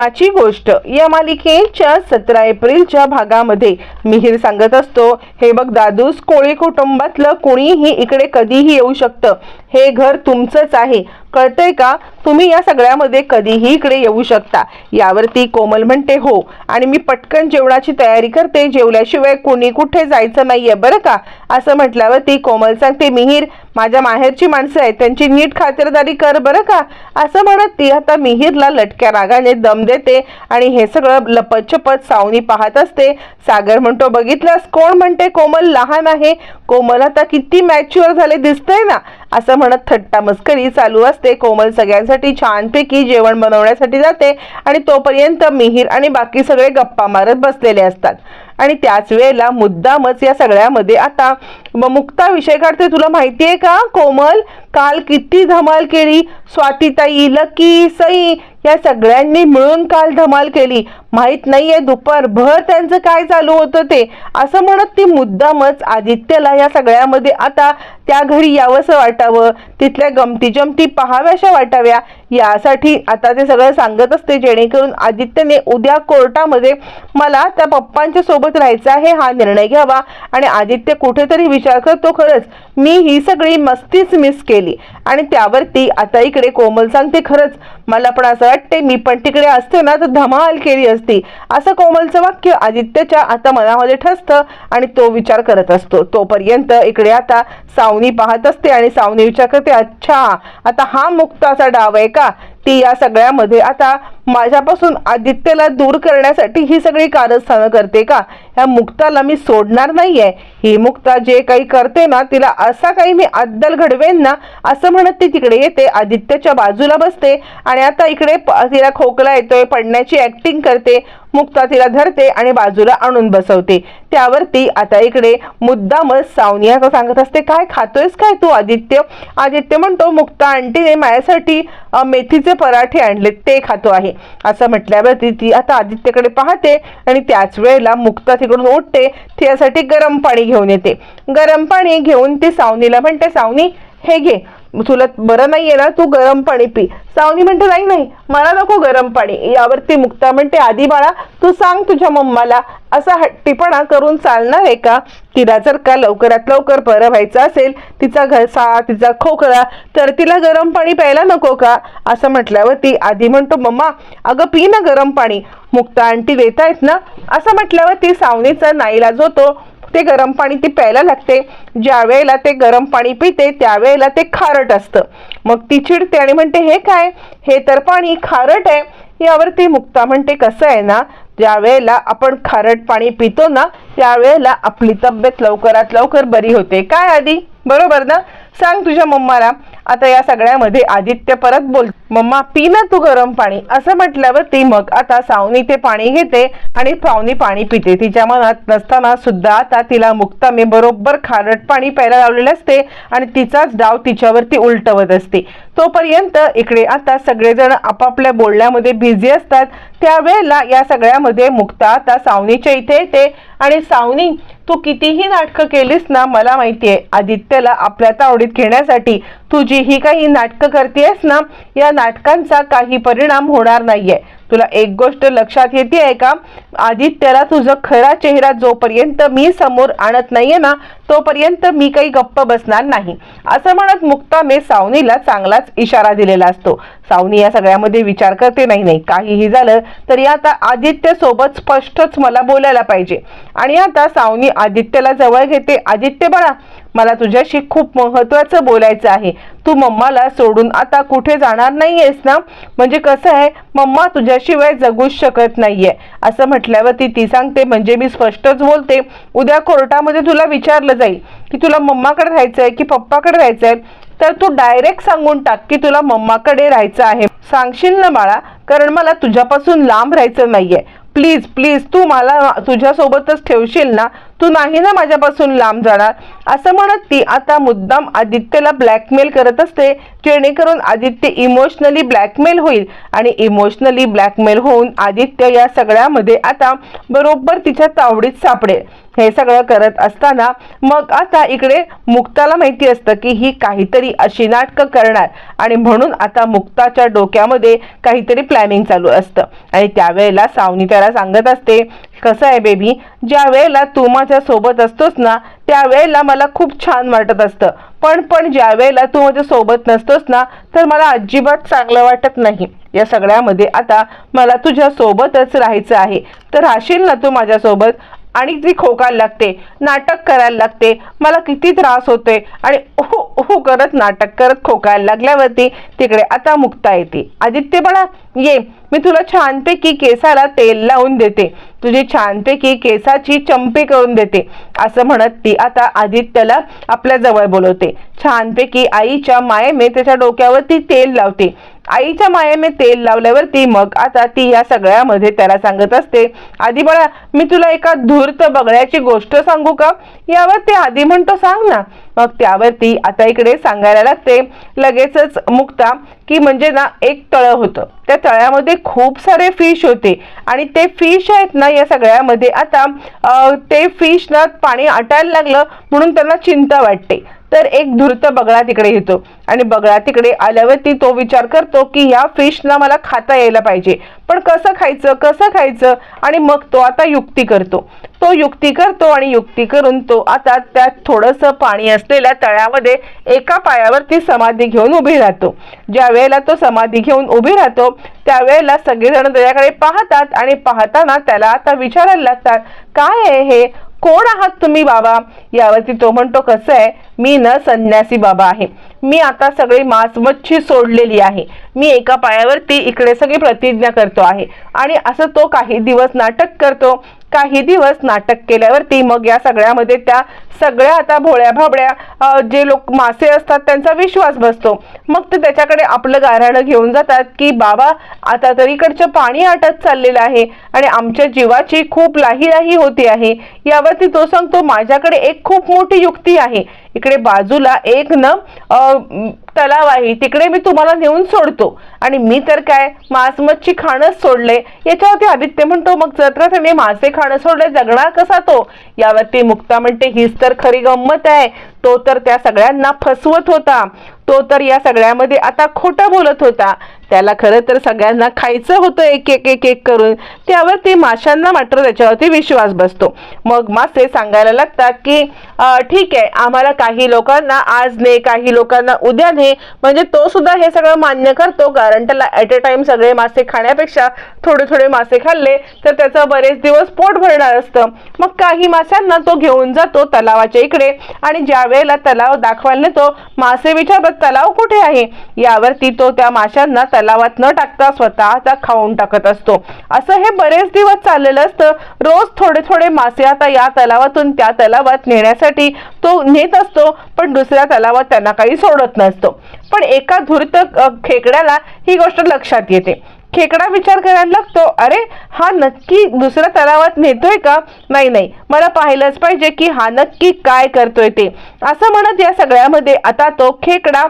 आजची गोष्ट. या मालिकेच्या सतरा एप्रिलच्या भागामध्ये मिहीर सांगत असतो हे बघ दादूस कोळी कुटुंबातलं कोणीही इकडे कधीही येऊ शकतं. हे घर तुमचंच आहे. कळतंय का? तुम्ही या सगळ्यामध्ये कधीही इकडे येऊ शकता. यावरती कोमल म्हणते हो. आणि मी पटकन जेवणाची तयारी करते. जेवल्याशिवाय कोणी कुठे जायचं नाहीये बरं का? असं म्हटल्यावरती कोमल सांगते मिहीर माझ्या माहेरची माणसं आहेत. त्यांची नीट खातरदारी कर बरं का? असं म्हणत ती आता मिहीरला लटक्या रागाने दम देते आणि हे सगळं लपतछपत सावनी पाहत असते. सागर म्हणतो बघितलंस? कोण म्हणते कोमल? लहान आहे. कोमल आता किती मॅच्युअर झाले दिसतंय ना? असं म्हणत थट्टा मस्करी चालू असते. कोमल सगळ्यांसाठी छानपैकी जेवण बनवण्यासाठी जाते आणि तोपर्यंत मिहीर आणि बाकी सगळे गप्पा मारत बसलेले असतात. आणि त्याच वेळेला मुद्दामच या सगळ्यामध्ये आता मग मुक्ता विषय काढते तुला माहितीये का? कोमल काल किती धमाल केली? स्वातीताई लकी सई या सगळ्यांनी मिळून काल धमाल केली. माहीत नाहीये दुपारभर त्यांचं काय चालू होतं ते. असं म्हणत ती मुद्दामच आदित्यला या सगळ्यामध्ये आता त्या घरी यावंसं वाटावं. तिथल्या गमती जमती पहाव्याशा वाटाव्या. यासाठी आता ते सगळं सांगत असते जेणेकरून आदित्यने उद्या कोर्टामध्ये मला त्या पप्पांच्या सोबत राहायचं आहे हा निर्णय घ्यावा. आणि आदित्य कुठेतरी विचार करतो खरंच मी ही सगळी मस्तीच मिस केली. आणि त्यावरती आता इकडे कोमल सांगते खरंच मला पण असं वाटते मी पण तिकडे असते ना तर धमाल केली असती. असं कोमलचं वाक्य आदित्यच्या आता मनामध्ये ठसतं आणि तो विचार करत असतो. तोपर्यंत इकडे आता सावनी पाहत असते आणि सावनी विचार करते अच्छा आता हा मुक्ताचा डाव आहे का? ती या सगळ्यामध्ये आता माझ्यापासून आदित्यला दूर करण्यासाठी ही सगळी कारस्थानं करते का? ह्या मुक्ताला मी सोडणार नाहीये. ही मुक्ता जे काही करते ना तिला असा काही मी अद्दल घडवेन ना असं म्हणत ती तिकडे येते आदित्यच्या बाजूला बसते आणि आता इकडे प- तिला खोकला येतोय पडण्याची ऍक्टिंग करते. मुक्ता तिला धरते आणि बाजूला आणून बसवते. त्यावरती आता इकडे मुद्दामच सावनिया सांगत असते काय खातोयस काय तू आदित्य? आदित्य म्हणतो मुक्ता आंटीने माझ्यासाठी मेथीचे पराठे आणले ते खातो आहे. असं म्हटल्यावरती ती आता आदित्यकडे पाहते आणि त्याच वेळेला मुक्ता तिकडून उठते त्यासाठी गरम पाणी घेऊन येते. गरम पाणी घेऊन ती सावनीला म्हणते सावनी हे घे. तुला बरं नाहीये ना तू गरम पाणी पी. सावनी म्हणते नाही नाही मला नको गरम पाणी. यावरती मुक्ता म्हणते आधी बाळा तू सांग तुझ्या मम्माला असा हट्टीपणा करून चालणार आहे का? तिला जर का लवकरात लवकर बरं व्हायचं असेल तिचा घसा तिचा खोकला तर तिला गरम पाणी प्यायला नको का? असं म्हटल्यावर ती आधी म्हणतो मम्मा अगं पी ना गरम पाणी. मुक्ता आंटी देत आहेत ना? असं म्हटल्यावर ती सावनीचा नाईलाज होतो. ते गरम पाणी ती प्यायला लागते. ज्या वेळेला ते गरम पाणी पिते त्यावेळेला ते खारट असतं. मग ती चिडते आणि म्हणते हे काय? हे तर पाणी खारट आहे. यावरती मुक्ता म्हणते कसं आहे ना ज्या वेळेला आपण खारट पाणी पितो ना त्यावेळेला आपली तब्येत लवकरात लवकर बरी होते. काय आधी बरोबर ना? सांग तुझ्या मम्माला. आता या सगळ्यामध्ये आदित्य परत बोल मम्मा पी ना तू गरम पाणी. असं म्हटल्यावर ती मग आता सावनी ते पाणी घेते आणि सावनी पाणी पिते. तिच्या मनात नसताना सुद्धा आता तिला मुक्ताने बरोबर खारट पाणी प्यायला लावलेलं असते आणि तिचाच डाव तिच्यावरती उलटवत असते. तोपर्यंत इकडे आता सगळेजण आपापल्या बोलण्यामध्ये बिझी असतात. त्यावेळेला या सगळ्यामध्ये मुक्ता आता सावनीच्या इथे येते आणि सावनी तू कितीही नाटकं केलीस ना मला माहितीये आदित्यला आपल्या तावडीत घेण्यासाठी तू जी ही काही नाटकं करतेयस ना या नाटकांचा काही परिणाम होणार नाहीये. तुला एक गोष्ट लक्षात येते आहे का? आदित्यला तुझा खरा चेहरा जोपर्यंत मी समोर आणत नाहीये ना तोपर्यंत मी काही गप्प बसणार नाही. असं म्हणत मुक्ताने सावनीला चांगलाच इशारा दिलेला असतो. सावनी या सगळ्यामध्ये विचार करते नाही नाही काहीही झालं तरी आता आदित्य सोबत स्पष्टच मला बोलायला पाहिजे. आणि आता सावनी आदित्यला जवळ घेते. आदित्य बाळा मला तुझ्याशी खूप महत्त्वाचं बोलायचं आहे. तू मम्माला सोडून आता कुठे जाणार नाहीयेस ना? म्हणजे कसं आहे मम्मा तुझ्याशिवाय जगूच शकत नाहीये. असं म्हटल्यावरती ती सांगते म्हणजे मी स्पष्टच बोलते. उद्या कोर्टामध्ये तुला विचारलं जाईल की तुला मम्माकडे राहायचं आहे की पप्पाकडे आहे? तर तू डायरेक्ट सांगून टाक की तुला मम्माकडे राहायचं आहे. सांगशील ना बाळा कारण मला तुझ्यापासून लांब राहायचं नाहीये. प्लीज प्लीज तू मला तुझ्यासोबतच ठेवशील ना? तू नाही ना माझ्यापासून लांब जाणार? असं म्हणत ती आता मुद्दाम आदित्यला ब्लॅकमेल करत असते. जेणेकरून आदित्य इमोशनली ब्लॅकमेल होईल. आणि इमोशनली ब्लॅकमेल होऊन आदित्य या सगळ्यामध्ये आता बरोबर तिच्या तावडीत सापडेल. हे सगळं करत असताना मग आता इकडे मुक्ताला माहिती असतं की ही काहीतरी अशी नाटकं करणार. आणि म्हणून आता मुक्ताच्या डोक्यामध्ये काहीतरी प्लॅनिंग चालू असतं. आणि त्यावेळेला सावनी त्याला सांगत असते कसं आहे बेबी ज्या वेळेला तू माझ्या सोबत असतोस ना त्यावेळेला मला खूप छान वाटत असतं. पण पण ज्या वेळेला तू माझ्या सोबत नसतोस ना तर मला अजिबात चांगलं वाटत नाही. या सगळ्यामध्ये आता मला तुझ्या सोबतच राहायचं आहे. तर राहशील ना तू माझ्यासोबत? आणि ती खोकायला लागते नाटक करायला लागते मला किती त्रास होते आणि ओहो ओहो करत नाटक करत खोकायला लागल्यावरती तिकडे आता मुक्ता येते. आदित्य बळा ये. मी तुला छानपैकी केसाला तेल लावून देते. तुझी छानपैकी केसाची चंपी करून देते. असं म्हणत ती आता आदित्यला आपल्या जवळ बोलवते. छानपैकी आईच्या मायेने त्याच्या डोक्यावरती तेल लावते. आईच्या मायेने तेल लावल्यावरती मग आता ती या सगळ्यामध्ये त्याला सांगत असते आधी बाळा मी तुला एका धूर्त बघण्याची गोष्ट सांगू का? यावर ते आधी म्हणतो सांग ना. मग त्यावरती आता इकडे सांगायला लागते लगेचच मुक्ता की म्हणजे ना एक तळं होतं. त्या तळ्यामध्ये खूप सारे फिश होते आणि ते फिश आहेत ना या सगळ्यामध्ये आता ते फिश ना पाणी आटायला लागलं म्हणून त्यांना चिंता वाटते. तर एक धूर्त बगळा तिकडे येतो. आणि बगळा तिकडे आल्यावरती तो विचार करतो की ह्या फिशना मला खाता यायला पाहिजे. पण कसं खायचं कसं खायचं? आणि मग तो आता युक्ती करतो. तो युक्ती करतो आणि युक्ती करून तो आता त्यात थोडंसं पाणी असलेल्या तळ्यामध्ये एका पायावरती समाधी घेऊन उभी राहतो. ज्या वेळेला तो समाधी घेऊन उभी राहतो त्यावेळेला सगळेजण त्याच्याकडे पाहतात आणि पाहताना त्याला आता विचारायला लागतात काय आहे हे? कोण आहात तुम्ही बाबा? यावरती तो म्हणतो कसं आहे? मी न संन्यासी बाबा आहे. मी आता सगळी मांस मच्छी सोडलेली आहे. मी एका पायावरती इकडे सगळी प्रतिज्ञा करतो आहे. आणि असं तो काही दिवस नाटक करतो. काही दिवस नाटक केल्यावरती मग या सगळ्यामध्ये त्या सगळ्या आता भोळ्या भाबड्या जे लोक मासे असतात त्यांचा विश्वास बसतो. मग ते त्याच्याकडे आपलं गाऱ्हाणं घेऊन जातात की बाबा आता तर इकडचं पाणी आटत चाललेलं आहे आणि आमच्या जीवाची खूप लाही लाही होती आहे. यावरती तो सांगतो माझ्याकडे एक खूप मोठी युक्ती आहे. इकडे बाजूला एक न तलाव आहे तिकडे मी तुम्हाला नेऊन सोडतो. आणि मी तर काय मांस मच्छी खाणंच सोडले याच्यावरती आदित्य म्हणतो मग जत्रा त्याने मासे खाणं सोडले जगणार कसा तो? यावरती मुक्ता म्हणते हीच तर खरी गंमत आहे. तो तर त्या सगळ्यांना फसवत होता. तो तर या सगळ्यामध्ये आता खोटं बोलत होता. त्याला खरं तर सगळ्यांना खायचं होतं एक एक एक एक करून. त्यावरती माशांना मात्र त्याच्यावरती विश्वास बसतो. मग मासे सांगायला लागतात की ठीक आहे आम्हाला काही लोकांना आज ने काही लोकांना उद्या ने म्हणजे तो सुद्धा हे सगळं मान्य करतो. कारण त्याला ॲट अ टाइम सगळे मासे खाण्यापेक्षा थोडे थोडे मासे खाल्ले तर त्याचं बरेच दिवस पोट भरणार असतं. मग काही माशांना तो घेऊन जातो तलावाच्या इकडे आणि ज्या वेळेला तलाव दाखवायला नेतो मासे विचारतात तलाव कुठे आहे? यावरती तो त्या माशांना तलावात न टाकता स्वतःचा खाऊन टाकत असतो. असं हे बरेच दिवस चाललेलं असतं. रोज थोडे थोडे मासे आता या तलावातून त्या तलावात नेण्यासाठी तो नेत असतो पण दुसऱ्या तलावात त्यांना काही सोडत नसतो. पण एका धूर्त खेकड्याला ही गोष्ट लक्षात येते. खेकडा विचार करायला लागतो अरे हा नक्की दुसऱ्या तलावात नेतोय का? नाही नाही. मला पाहिलंच पाहिजे की हा नक्की काय करतोय ते. असं म्हणत या सगळ्यामध्ये. आता तो खेकडा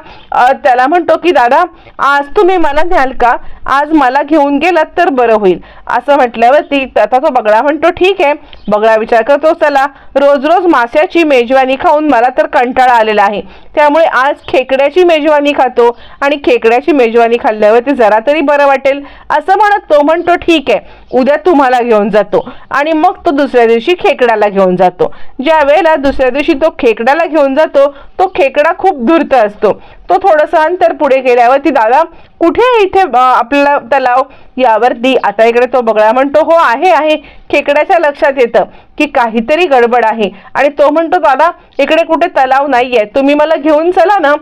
त्याला म्हणतो की दादा आज तुम्ही मला न्याल का? आज मला घेऊन गेलात तर बरं होईल. असं म्हटल्यावरती आता तो बगळा म्हणतो ठीक आहे. बगळा विचार करतो चला रोज रोज माश्याची मेजवानी खाऊन मला तर कंटाळा आलेला आहे. त्यामुळे आज खेकड्याची मेजवानी खातो आणि खेकड्याची मेजवानी खाल्ल्यावरती जरा तरी बरं वाटेल. असं म्हणत तो म्हणतो ठीक आहे उद्या तुम्हाला घेऊन जातो. आणि मग तो दुसऱ्या दिवशी खेकड्याला घेऊन जातो. ज्या वेळेला दुसऱ्या दिवशी तो खेकड्याला घेऊन जातो तो खेकडा खूप धूर्त असतो. तो थोडंसं अंतर पुढे गेल्यावरती दादा कुठे इथे आपला तलाव? यावरती. आता इकडे तो बगळा म्हणतो हो आहे आहे. खेकड्याच्या लक्षात येतं की काहीतरी गडबड आहे. आणि तो म्हणतो दादा इकडे कुठे तलाव नाहीये. तुम्ही मला घेऊन चला ना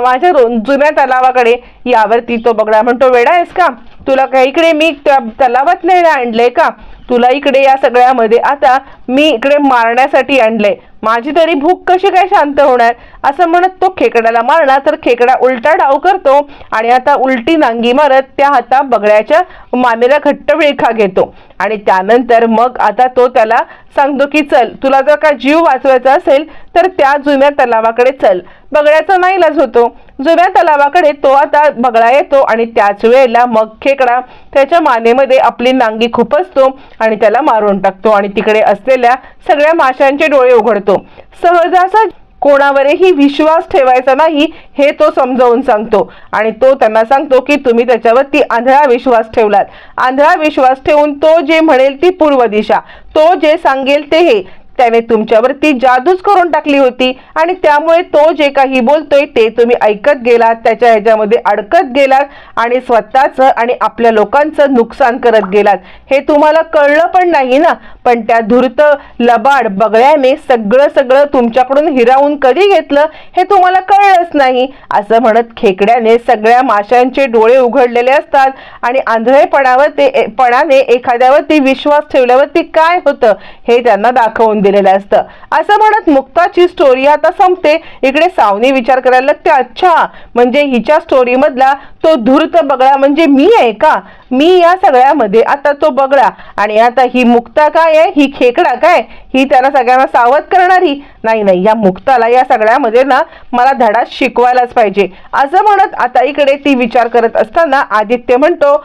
माझ्या रो- जुन्या तलावाकडे. यावरती तो बगळा म्हणतो वेडा आहेस का? तुला काही इकडे मी त्या तलावात नाही आणलंय का? तुला इकडे या सगळ्यामध्ये. आता मी इकडे मारण्यासाठी आणलंय माझी तरी भूक कशी काय शांत होणार? असं म्हणत तो खेकड्याला मारणार तर खेकडा उलटा डाव करतो आणि आता उलटी नांगी मारत त्या हाता बगड्याच्या मानेला घट्ट विळखा घेतो. आणि त्यानंतर मग आता तो त्याला सांगतो की चल तुला जर का जीव वाचवायचा असेल तर त्या जुन्या तलावाकडे चल. बगड्याचा नाईलाज होतो. जुन्या तलावाकडे तो आता बगळा येतो आणि त्याच वेळेला मग खेकडा त्याच्या मानेमध्ये आपली नांगी खुपसतो आणि त्याला मारून टाकतो आणि तिकडे असलेल्या सगळ्या माशांचे डोळे उघडतो. सहजासा कोणावरही विश्वास ठेवायचा नाही हे तो समजावून सांगतो आणि तो त्यांना सांगतो की तुम्ही त्याच्यावरती आंधळा विश्वास ठेवलात. आंधळा विश्वास ठेवून तो जे म्हणेल ती पूर्व दिशा. तो जे सांगेल ते हे. त्याने तुमच्यावरती जादूच करून टाकली होती. आणि त्यामुळे तो जे काही बोलतोय ते तुम्ही ऐकत गेलात त्याच्या ह्याच्यामध्ये अडकत गेलात आणि स्वतःचं आणि आपल्या लोकांचं नुकसान करत गेलात. हे तुम्हाला कळलं पण नाही ना. पण त्या धूर्त लबाड बगळ्याने सगळं सगळं तुमच्याकडून हिरावून कधी घेतलं हे तुम्हाला कळलंच नाही. असं म्हणत खेकड्याने सगळ्या माशांचे डोळे उघडलेले असतात आणि आंधळेपणावर ते पणाने एखाद्यावरती विश्वास ठेवल्यावरती काय होतं हे त्यांना दाखवून दिलेलं असतं. असं म्हणत मुक्ताची स्टोरी आता संपते. इकडे सावनी विचार करायला लागते अच्छा म्हणजे हिच्या स्टोरी मधला तो धूर्त बगळा म्हणजे मी आहे का? मी या सगळ्यामध्ये आता तो बगळा. आणि आता ही मुक्ता काय आहे? ही खेकडा काय? ही त्यांना सगळ्यांना सावध करणारी. नाही नाही या मुक्ताला या सगळ्यामध्ये ना मला धडा शिकवायलाच पाहिजे. असं म्हणत आता इकडे ती विचार करत असताना आदित्य म्हणतो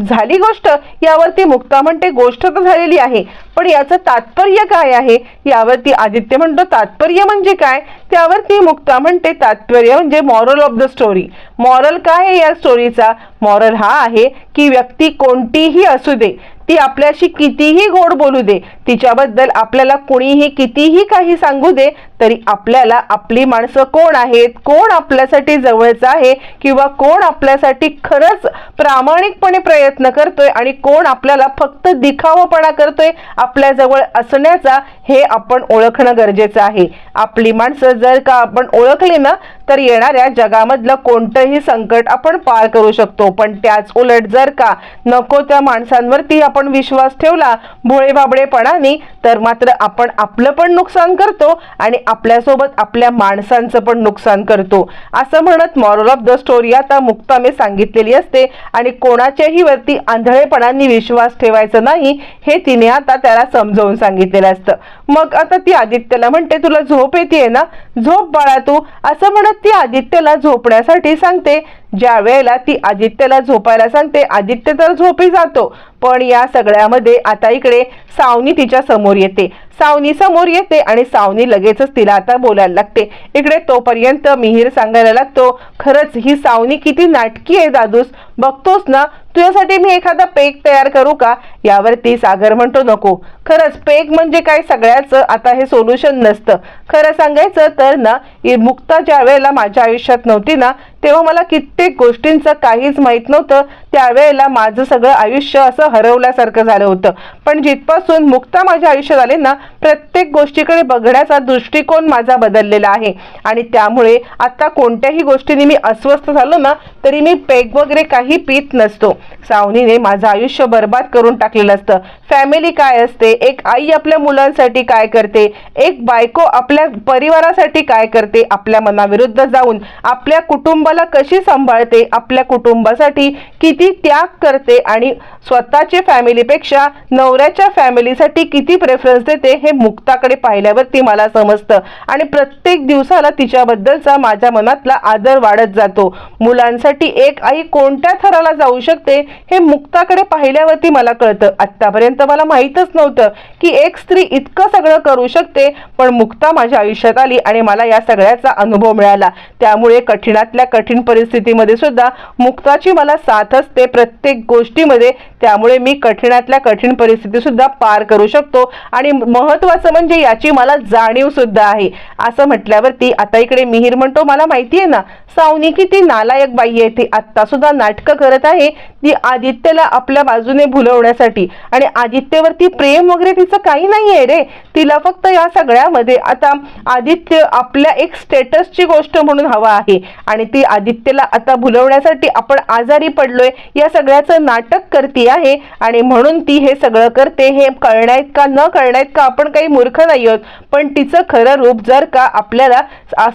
झाली गोष्ट? यावरती मुक्ता म्हणते गोष्ट तर झालेली आहे. पण याचं तात्पर्य काय आहे? यावरती आदित्य म्हणतो तात्पर्य म्हणजे काय? त्यावरती मुक्ता म्हणते तात्पर्य म्हणजे moral of the story moral काय आहे या स्टोरीचा मॉरल हा आहे की व्यक्ती कोणतीही असू दे ती आपल्याशी कितीही गोड बोलू दे तिच्याबद्दल आपल्याला कुणीही कितीही काही सांगू दे तरी आपल्याला आपली माणसं कोण आहेत कोण आपल्यासाठी जवळचं आहे किंवा कोण आपल्यासाठी खरंच प्रामाणिकपणे प्रयत्न करतोय आणि कोण आपल्याला फक्त दिखावपणा करतोय आपल्याजवळ असण्याचा हे आपण ओळखणं गरजेचं आहे. आपली माणसं जर का आपण ओळखली ना तर येणाऱ्या जगामधलं कोणतंही संकट आपण पार करू शकतो. पण त्याच उलट जर का नको त्या माणसांवरती आपण विश्वास ठेवला भोळेबाबडेपणाने तर मात्र आपण आपलं पण नुकसान करतो आणि आपल्यासोबत आपल्या माणसांचं पण नुकसान करतो. असं म्हणत मॉरल ऑफ द स्टोरी आता मुक्तामे सांगितलेली असते आणि कोणाच्याही वरती आंधळेपणाने विश्वास ठेवायचा नाही हे तिने आता त्याला समजावून सांगितलेलं असतं. मग आता ती आदित्यला म्हणते तुला झोप येते ना? झोप बाळा तू. असं म्हणत ती आदित्यला झोपण्यासाठी सांगते. ज्या वेळेला ती आदित्यला झोपायला सांगते आदित्य तर झोपी जातो. पण या सगळ्यामध्ये आता इकडे सावनी तिच्या समोर येते. सावनी समोर येते आणि सावनी लगेचच तिला आता बोलायला लागते. इकडे तोपर्यंत मिहीर सांगायला लागतो खरंच ही सावनी किती नाटकी आहे दादूस. बघतोस ना तुझ्यासाठी मी एखादा पेक तयार करू का? यावरती सागर म्हणतो नको. खरंच पेक म्हणजे काय सगळ्याचं? आता हे सोल्युशन नसतं. खरं सांगायचं तर ना मुक्ता ज्या वेळेला माझ्या आयुष्यात नव्हती ना तेव्हा मला कित्येक गोष्टींचं काहीच माहीत नव्हतं. त्यावेळेला माझं सगळं आयुष्य असं हरवल्यासारखं झालं होतं. पण जिथपासून मुक्ता माझ्या आयुष्यात आले ना प्रत्येक गोष्टीकडे बघण्याचा दृष्टिकोन माझा बदललेला आहे. आणि त्यामुळे आता कोणत्याही गोष्टीने मी अस्वस्थ झालो ना तरी मी पेग वगैरे काही पीत नसतो. सावनीने माझं आयुष्य बर्बाद करून टाकलेलं असतं. फॅमिली काय असते? एक आई आपल्या मुलांसाठी काय करते? एक बायको आपल्या परिवारासाठी काय करते? आपल्या मनाविरुद्ध जाऊन आपल्या कुटुंबाला कशी सांभाळते? आपल्या कुटुंबासाठी किती त्याग करते? आणि स्वतःचे फॅमिलीपेक्षा नवऱ्याच्या फॅमिलीसाठी किती प्रेफरन्स देते? हे मुक्ताकडे पाहिल्यावरती मला समजतं. आणि प्रत्येक दिवसाला तिच्याबद्दलचा माझ्या मनातला आदर वाढत जातो. मुलांसाठी एक आई कोणत्या थराला जाऊ शकते हे मुक्ताकडे पाहिल्यावरती मला कळतं. आत्तापर्यंत मला माहीतच नव्हतं की एक स्त्री इतकं सगळं करू शकते पण मुक्ता माझ्या आयुष्यात आली आणि मला या सगळ्याचा अनुभव मिळाला. त्यामुळे कठीणातल्या कठीण परिस्थितीमध्ये सुद्धा मुक्ताची मला साथ असते प्रत्येक गोष्टीमध्ये. त्यामुळे मी कठीणातल्या कठीण परिस्थिती सुद्धा पार करू शकतो आणि महत्वाचं म्हणजे याची मला जाणीव सुद्धा आहे. असं म्हटल्यावरती आता इकडे मिहीर म्हणतो मला माहिती आहे ना सावनी किती नालायक बाई आहे ती. आत्ता सुद्धा नाटकं करत आहे ती आदित्यला आपल्या बाजूने भुलवण्यासाठी. आणि आदित्यवरती प्रेम वगैरे तिचं काही नाही आहे रे. तिला फक्त या सगळ्यामध्ये आता आदित्य आपल्या एक स्टेटसची गोष्ट म्हणून हवा आहे. आणि ती आदित्यला आता भुलवण्यासाठी आपण आजारी पडलोय या सगळ्याचं नाटक करती आहे. आणि म्हणून ती हे सगळं करते. हे कळण्यात का न कळण्यात का आपण काही मूर्ख नाही आहोत. पण तिचं खरं रूप जर का आपल्याला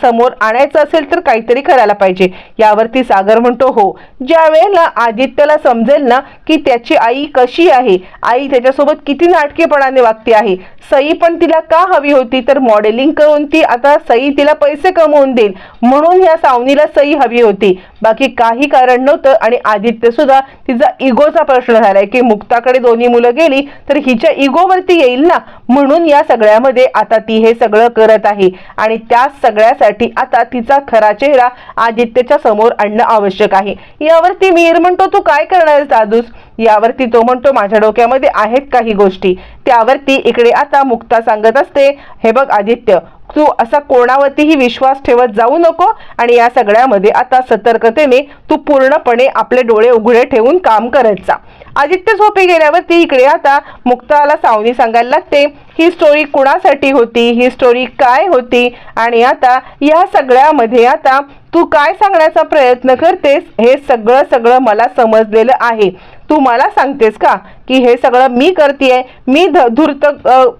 समोर आणायचं असेल तर काहीतरी करायला पाहिजे. यावरती सागर म्हणतो हो. ज्या वेळेला आदित्यला समजेल ना की त्याची आई कशी आहे? आई त्याच्यासोबत किती नाटकेपणाने वागते आहे? सई पण तिला का हवी होती? तर मॉडेलिंग करून ती आता सई तिला पैसे कमवून देईल. म्हणून या सावनीला सई हवी होती. बाकी काही कारण नव्हतं आणि आदित्य सुद्धा तिचा इगोचा प्रश्न झालाय की मुक्ताकडे दोन्ही मुलं गेली तर हिच्या इगोवरती येईल ना? म्हणून या सगळ्यामध्ये आता ती हे सगळं करत आहे. आणि त्या सगळ्यासाठी आता तिचा खरा चेहरा आदित्यच्या समोर आणणं आवश्यक आहे. यावरती मीर म्हणतो तू काय करणार आहेस दादूस? यावरती तो म्हणतो माझ्या डोक्यामध्ये आहेत काही गोष्टी. त्यावरती इकडे आता मुक्ता सांगत असते हे बघ आदित्य तू असा कोणावरतीही विश्वास ठेवत जाऊ नको आणि या सगळ्यामध्ये आता सतर्कतेने तू पूर्णपणे आपले डोळे उघडे ठेवून काम करत जा. आदित्य झोपे गेल्यावरती इकडे आता मुक्ताला सावनी सांगायला लागते ही स्टोरी कुणासाठी होती? ही स्टोरी काय होती? आणि आता या सगळ्यामध्ये आता तू काय सांगण्याचा प्रयत्न करतेस? हे सगळं सगळं मला समजलेलं आहे. तू मला सांगतेस का की हे सगळं मी करतेय? मी ध- धूर्त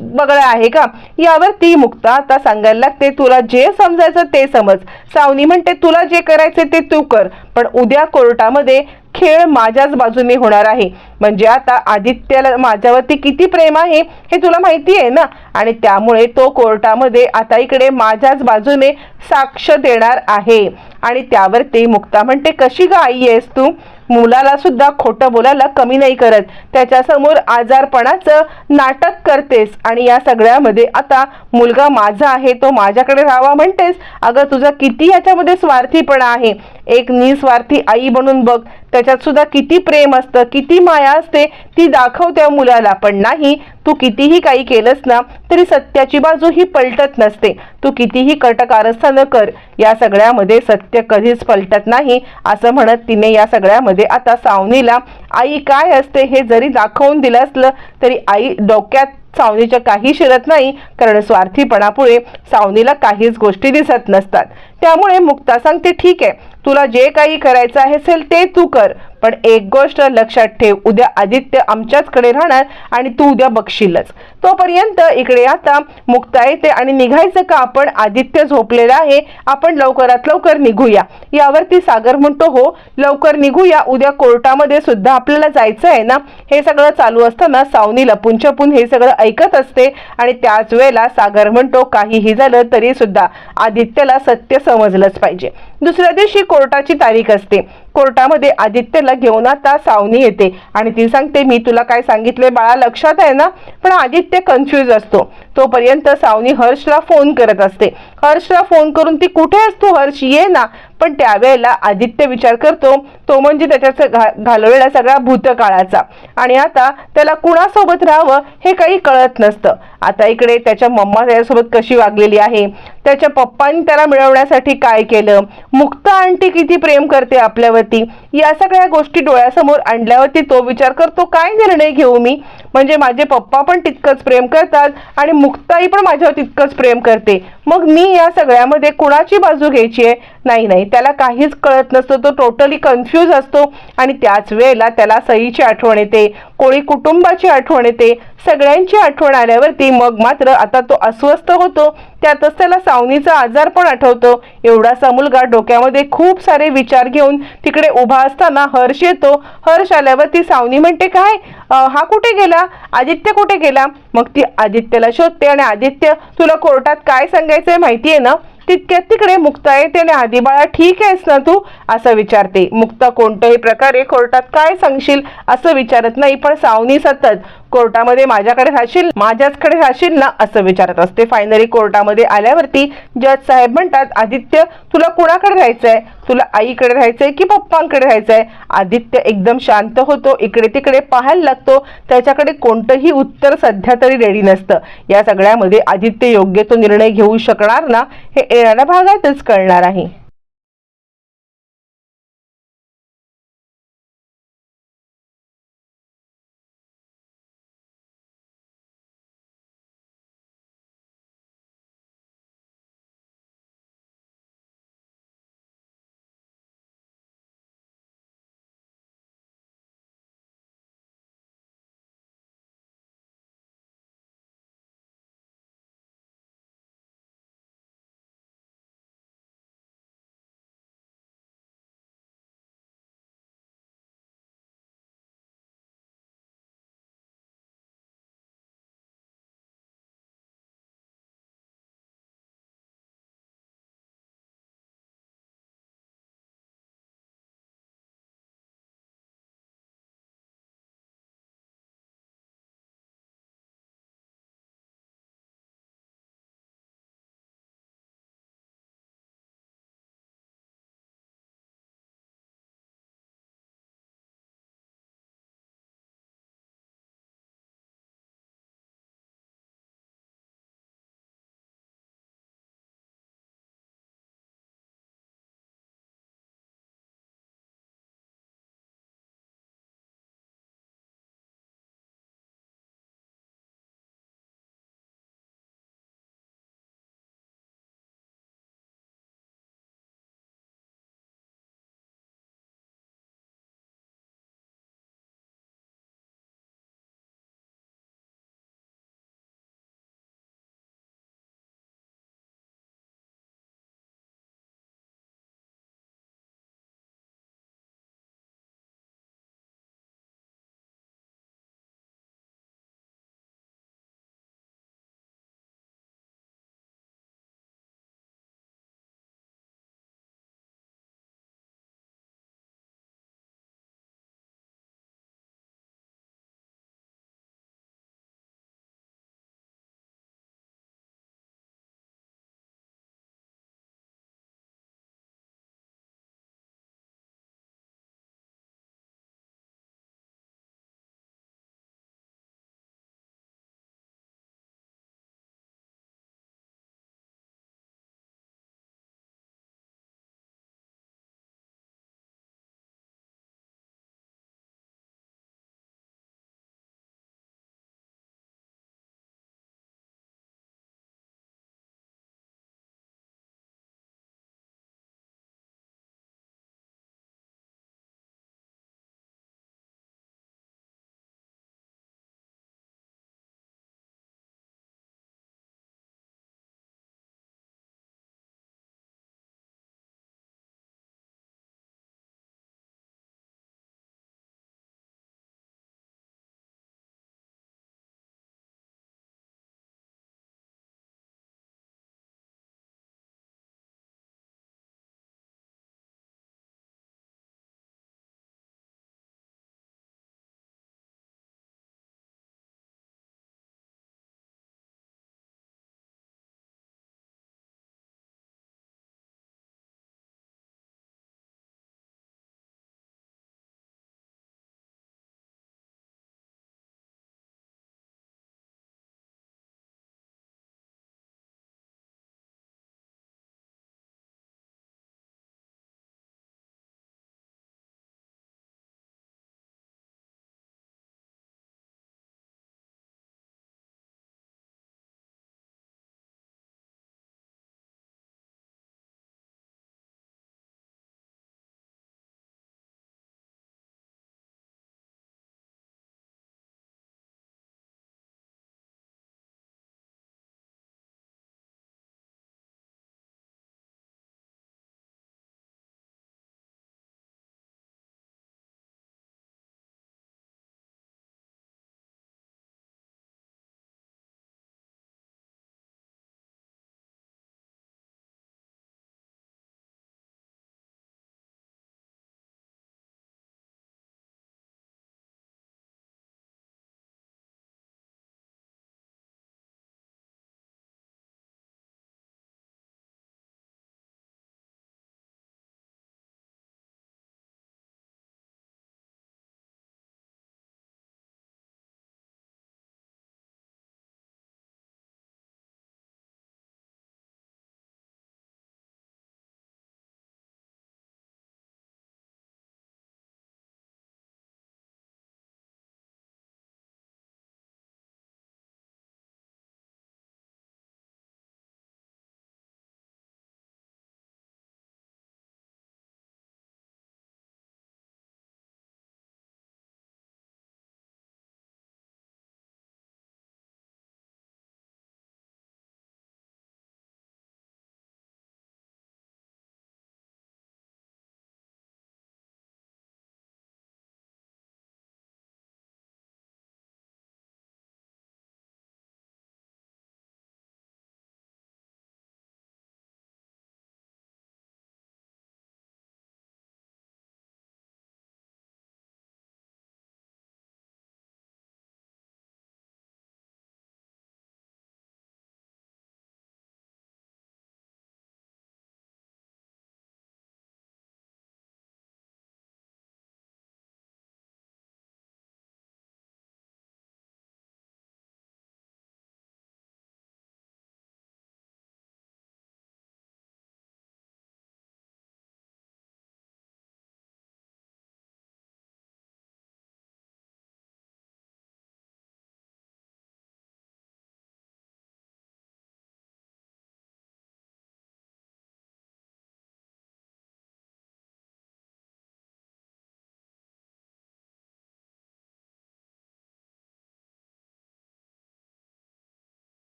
बगळा आहे का? यावर ती मुक्ता आता सांगायला लागते. तुला जे समजायचं ते समज. सावनी म्हणते तुला जे करायचे ते तू कर. पण उद्या कोर्टामध्ये खेळ माझ्याच बाजूने होणार आहे. म्हणजे आता आदित्यला माझ्यावरती किती प्रेम आहे हे तुला माहिती आहे ना? आणि त्यामुळे तो कोर्टामध्ये आता इकडे माझ्याच बाजूने साक्ष देणार आहे. आणि त्यावर ते मुक्ता म्हणते कशी ग आई आहेस तू? मुलाला सुद्धा खोटं बोलायला कमी नाही करत. त्याच्यासमोर आजारपणाचं नाटक करतेस. आणि या सगळ्यामध्ये आता मुलगा माझा आहे तो माझ्याकडे राहावा म्हणतेस. अगं तुझा किती याच्यामध्ये स्वार्थीपणा आहे. एक निस्वार्थी आई बनून बघ. त्याच्यात सुद्धा किती प्रेम असतं किती माया असते ती दाखव त्या मुलाला. पण नाही तू कितीही काही केलंस ना तरी सत्याची बाजू ही पलटत नसते. तू कितीही कटकारस्थानं कर. या सगळ्यामध्ये सत्य कधीच पलटत नाही असं म्हणत तिने या सगळ्यामध्ये आता सावनीला आई काय असते हे जरी दाखवून दिलं असलं तरी आई डोक्यात सावनीच्या काही शिरत नाही. कारण स्वार्थीपणापुढे सावनीला काहीच गोष्टी दिसत नसतात. त्यामुळे मुक्ता सांगते ठीक आहे तुला जे काही करायचं आहे असेल ते तू कर. पण एक गोष्ट लक्षात ठेव उद्या आदित्य आमच्याचकडे राहणार आणि तू उद्या बघशीलच. तोपर्यंत इकडे आता मुक्ता येते आणि निघायचं का आपण? आदित्य झोपलेला आहे. आपण लवकरात लवकर निघूया. यावरती सागर म्हणतो हो लवकर निघूया. उद्या कोर्टामध्ये सुद्धा आपल्याला जायचं आहे ना? हे सगळं चालू असताना सावनी लपून छपून हे सगळं ऐकत असते आणि त्याच वेळेला सागर म्हणतो काहीही झालं तरी सुद्धा आदित्यला सत्य समजलंच पाहिजे. दुसऱ्या दिवशी कोर्टाची तारीख असते. कोर्टामध्ये आदित्यला घेऊन आता सावनी येते. आणि ती सांगते मी तुला काय सांगितले बाळा लक्षात आहे ना? पण आदित्य कन्फ्यूज असतो. तोपर्यंत सावनी हर्षला फोन करत असते. हर्षला फोन करून ती कुठे असतो हर्ष ये ना. पण त्यावेळेला आदित्य विचार करतो तो म्हणजे त्याच्या घा घालवलेला सगळा भूतकाळाचा. आणि आता त्याला कुणासोबत राहावं हे काही कळत नसतं. आता इकडे त्याच्या मम्मा त्याच्यासोबत कशी वागलेली आहे? त्याच्या पप्पांनी त्याला मिळवण्यासाठी काय केलं? मुक्ता आंटी किती प्रेम करते आपल्यावरती? या सगळ्या गोष्टी डोळ्यासमोर आणल्यावरती तो विचार करतो काय निर्णय घेऊ मी? म्हणजे माझे पप्पा पण तितकंच प्रेम करतात आणि मुक्ताई पण माझ्यावर तितकंच प्रेम करते. मग मी या सगळ्यामध्ये कुणाची बाजू घ्यायची आहे? नाही नाही. त्याला काहीच कळत नसतं. तो टोटली कन्फ्यूज असतो आणि त्याच वेळेला त्याला सईची आठवण येते कोळी कुटुंबाची आठवण येते. सगळ्यांची आठवण आल्यावरती मग मात्र आता तो अस्वस्थ होतो. त्यातच त्याला सावनीचा आजार पण आठवतो. एवढासा मुलगा डोक्यामध्ये खूप सारे विचार घेऊन तिकडे उभा असताना हर्ष येतो. हर्ष आल्यावरती सावनी म्हणते काय? हा कुठे गेला? आदित्य कुठे गेला? मग ती आदित्यला शोधते आणि आदित्य तुला कोर्टात काय सांगायचंय माहिती आहे ना? तितक्यात तिकडे मुक्ता येते आणि आधी बाळा ठीक आहेस ना तू? असं विचारते. मुक्ता कोणत्याही प्रकारे कोर्टात काय सांगशील? असं विचारत नाही पण सावनी सतत कोर्टामध्ये माझ्याकडे राहशील माझ्याचकडे राहशील ना असं विचारत असते. फायनली कोर्टामध्ये आल्यावरती जज साहेब म्हणतात आदित्य तुला कुणाकडे राहायचंय? तुला आईकडे राहायचंय की पप्पांकडे राहायचंय? आदित्य एकदम शांत होतो इकडे तिकडे पाहायला लागतो. त्याच्याकडे कोणतंही उत्तर सध्या तरी रेडी नसतं. या सगळ्यामध्ये आदित्य योग्य तो निर्णय घेऊ शकणार ना हे येणाऱ्या भागातच कळणार आहे.